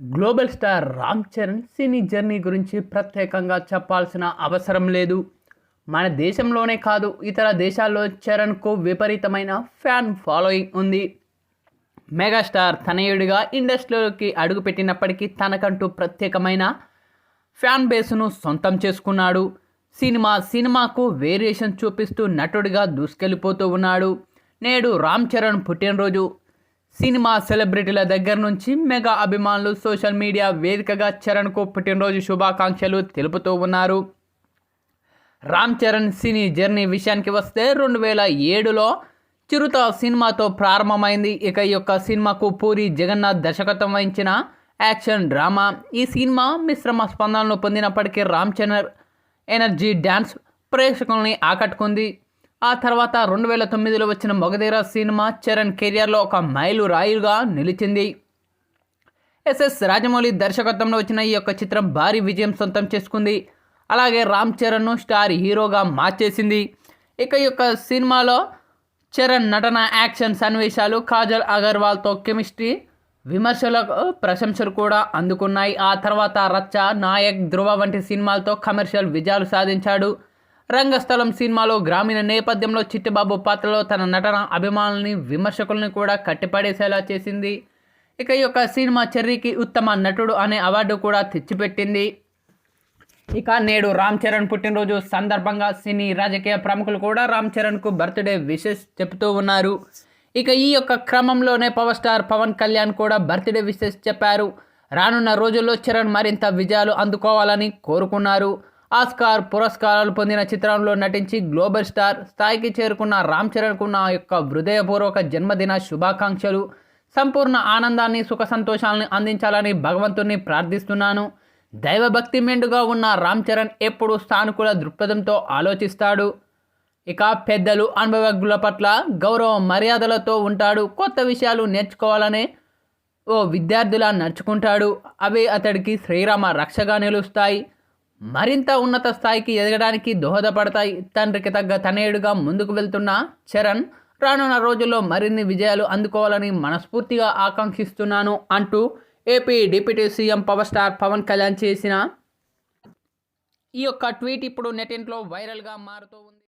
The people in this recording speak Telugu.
Global star Ram Charan cine journey గురించి ప్రత్యేకంగా చెప్పాల్సిన అవసరం లేదు. మన దేశంలోనే కాదు ఇతర దేశాల్లో చరణ్కు విపరీతమైన ఫ్యాన్ ఫాలోయింగ్ ఉంది. మెగాస్టార్ తనయుడిగా ఇండస్ట్రీలోకి అడుగుపెట్టినప్పటికీ తనకంటూ ప్రత్యేకమైన ఫ్యాన్ బేస్ను సొంతం చేసుకున్నాడు. సినిమా సినిమాకు వేరియేషన్ చూపిస్తూ నటుడిగా దూసుకెళ్ళిపోతూ ఉన్నాడు. నేడు రామ్ చరణ్ పుట్టినరోజు. సినిమా సెలబ్రిటీల దగ్గర నుంచి మెగా అభిమానులు సోషల్ మీడియా వేదికగా చరణ్కు పుట్టినరోజు శుభాకాంక్షలు తెలుపుతూ ఉన్నారు. రామ్ చరణ్ సినీ జర్నీ విషయానికి వస్తే రెండు వేల ఏడులో చిరుత సినిమాతో ప్రారంభమైంది. ఇక ఈ యొక్క సినిమాకు పూరి జగన్నాథ్ దర్శకత్వం వహించిన యాక్షన్ డ్రామా. ఈ సినిమా మిశ్రమ స్పందనలు పొందినప్పటికీ రామ్ చరణ్ ఎనర్జీ డ్యాన్స్ ప్రేక్షకుల్ని ఆకట్టుకుంది. ఆ తర్వాత రెండు వేల తొమ్మిదిలో వచ్చిన మొగధీర సినిమా చరణ్ కెరియర్లో ఒక మైలు రాయిగా నిలిచింది. ఎస్ఎస్ రాజమౌళి దర్శకత్వంలో వచ్చిన ఈ యొక్క చిత్రం భారీ విజయం సొంతం చేసుకుంది. అలాగే రామ్ చరణ్ను స్టార్ హీరోగా మార్చేసింది. ఇక ఈ యొక్క సినిమాలో చరణ్ నటన యాక్షన్ సన్నివేశాలు కాజల్ అగర్వాల్తో కెమిస్ట్రీ విమర్శలకు ప్రశంసలు కూడా అందుకున్నాయి. ఆ తర్వాత రచ్చ నాయక్ ధృవ వంటి సినిమాలతో కమర్షియల్ విజయాలు సాధించాడు. రంగస్థలం సినిమాలో గ్రామీణ నేపథ్యంలో చిట్టిబాబు పాత్రలో తన నటన అభిమానుల్ని విమర్శకుల్ని కూడా కట్టిపడేసేలా చేసింది. ఇక ఈ యొక్క సినిమా చెర్రీకి ఉత్తమ నటుడు అనే అవార్డు కూడా తెచ్చిపెట్టింది. ఇక నేడు రామ్ చరణ్ పుట్టినరోజు సందర్భంగా సినీ రాజకీయ ప్రముఖులు కూడా రామ్ చరణ్కు బర్త్డే విషెస్ చెప్తూ ఉన్నారు. ఇక ఈ యొక్క క్రమంలోనే పవర్ స్టార్ పవన్ కళ్యాణ్ కూడా బర్త్డే విషెస్ చెప్పారు. రానున్న రోజుల్లో చరణ్ మరింత విజయాలు అందుకోవాలని కోరుకున్నారు. ఆస్కార్ పురస్కారాలు పొందిన చిత్రంలో నటించి గ్లోబల్ స్టార్ స్థాయికి చేరుకున్న రామ్ చరణ్కు నా యొక్క హృదయపూర్వక జన్మదిన శుభాకాంక్షలు. సంపూర్ణ ఆనందాన్ని సుఖ సంతోషాలను అందించాలని భగవంతుణ్ణి ప్రార్థిస్తున్నాను. దైవభక్తి మెండుగా ఉన్న రామ్ చరణ్ ఎప్పుడు సానుకూల దృక్పథంతో ఆలోచిస్తాడు. ఇక పెద్దలు అనుభవజ్ఞుల పట్ల గౌరవ మర్యాదలతో ఉంటాడు. కొత్త విషయాలు నేర్చుకోవాలనే ఓ విద్యార్థులా నడుచుకుంటాడు. అవి అతడికి శ్రీరామ రక్షగా నిలుస్తాయి. మరింత ఉన్నత స్థాయికి ఎదగడానికి దోహదపడతాయి. తండ్రికి తగ్గ తనయుడుగా ముందుకు వెళ్తున్న చరణ్ రానున్న రోజుల్లో మరిన్ని విజయాలు అందుకోవాలని మనస్ఫూర్తిగా ఆకాంక్షిస్తున్నాను అంటూ AP deputy CM power star Pawan Kalyan చేసిన ఈ యొక్క ట్వీట్ ఇప్పుడు నెటింట్లో వైరల్గా మారుతూ ఉంది.